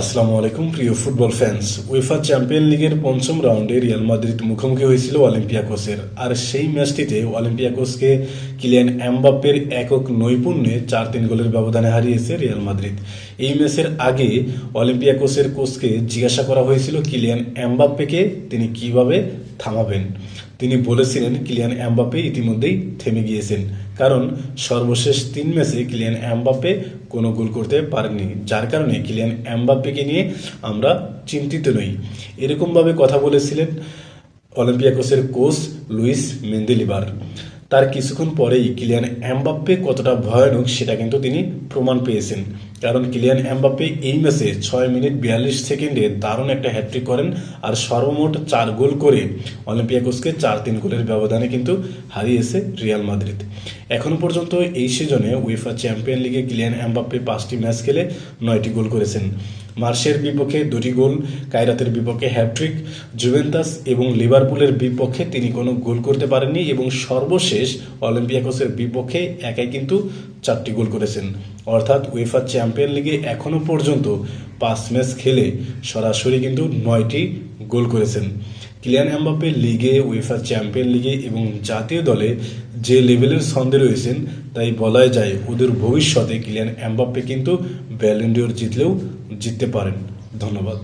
আসসালামু আলাইকুম, প্রিয় ফুটবল ফ্যান্স উয়েফা চ্যাম্পিয়ন লিগের পঞ্চম রাউন্ডে রিয়াল মাদ্রিদ মুখোমুখি হয়েছিল অলিম্পিয়াকোসের। আর সেই ম্যাচটিতে অলিম্পিয়াকোসকে কিলিয়ান অ্যাম্বাপের একক নৈপুণ্যে চার তিন গোলের ব্যবধানে হারিয়েছে রিয়াল মাদ্রিদ এই ম্যাচের আগে অলিম্পিয়াকোসের কোচকে জিজ্ঞাসা করা হয়েছিল কিলিয়ান অ্যাম্বাপ্পেকে তিনি কীভাবে থামাবেন। তিনি বলেছিলেন, কিলিয়ান অ্যাম্বাপে ইতিমধ্যেই থেমে গিয়েছেন। কারণ, সর্বশেষ তিন ম্যাচে কিলিয়ান অ্যাম্বাপে কোনো গোল করতে পারেননি। যার কারণে কিলিয়ান অ্যাম্বাপেকে নিয়ে আমরা চিন্তিত নই। এরকমভাবে কথা বলেছিলেন অলিম্পিয়াকোসের কোচ লুইস মেন্দেলিবার। তার কিছুক্ষণ পরেই কিলিয়ান এমবাপ্পে কতটা ভয়ানক সেটা কিন্তু তিনি প্রমাণ পেয়েছেন। কারণ কিলিয়ান এমবাপ্পে এই ম্যাচে ছয় মিনিট বিয়াল্লিশ সেকেন্ডে দারুণ একটা হ্যাট্রিক করেন আর সর্বমোট চার গোল করে অলিম্পিয়াকোসকে চার তিন গোলের ব্যবধানে কিন্তু হারিয়েছে রিয়াল মাদ্রিদ। এখন পর্যন্ত এই সিজনে উয়েফা চ্যাম্পিয়ন লিগে কিলিয়ান এমবাপ্পে পাঁচটি ম্যাচ খেলে নয়টি গোল করেছেন। মার্শের বিপক্ষে দুটি গোল, কায়রাতের বিপক্ষে হ্যাট্রিক জুভেন্তাস এবং লিভারপুলের বিপক্ষে তিনি কোনো গোল করতে পারেননি এবং সর্বশেষ অলিম্পিয়াকোসের বিপক্ষে একাই কিন্তু চারটি গোল করেছেন। অর্থাৎ উয়েফা চ্যাম্পিয়ন লিগে এখনও পর্যন্ত পাঁচ ম্যাচ খেলে সরাসরি কিন্তু নয়টি গোল করেছেন। কিলিয়ান এমবাপ্পে লিগে উয়েফা চ্যাম্পিয়ন লিগে এবং জাতীয় দলে যে লেভেলের ছন্দে রয়েছেন, তাই বলাই যায় ওদের ভবিষ্যতে কিলিয়ান এমবাপ্পে কিন্তু ব্যালেন্ডিওর জিতলেও জিততে পারেন। ধন্যবাদ।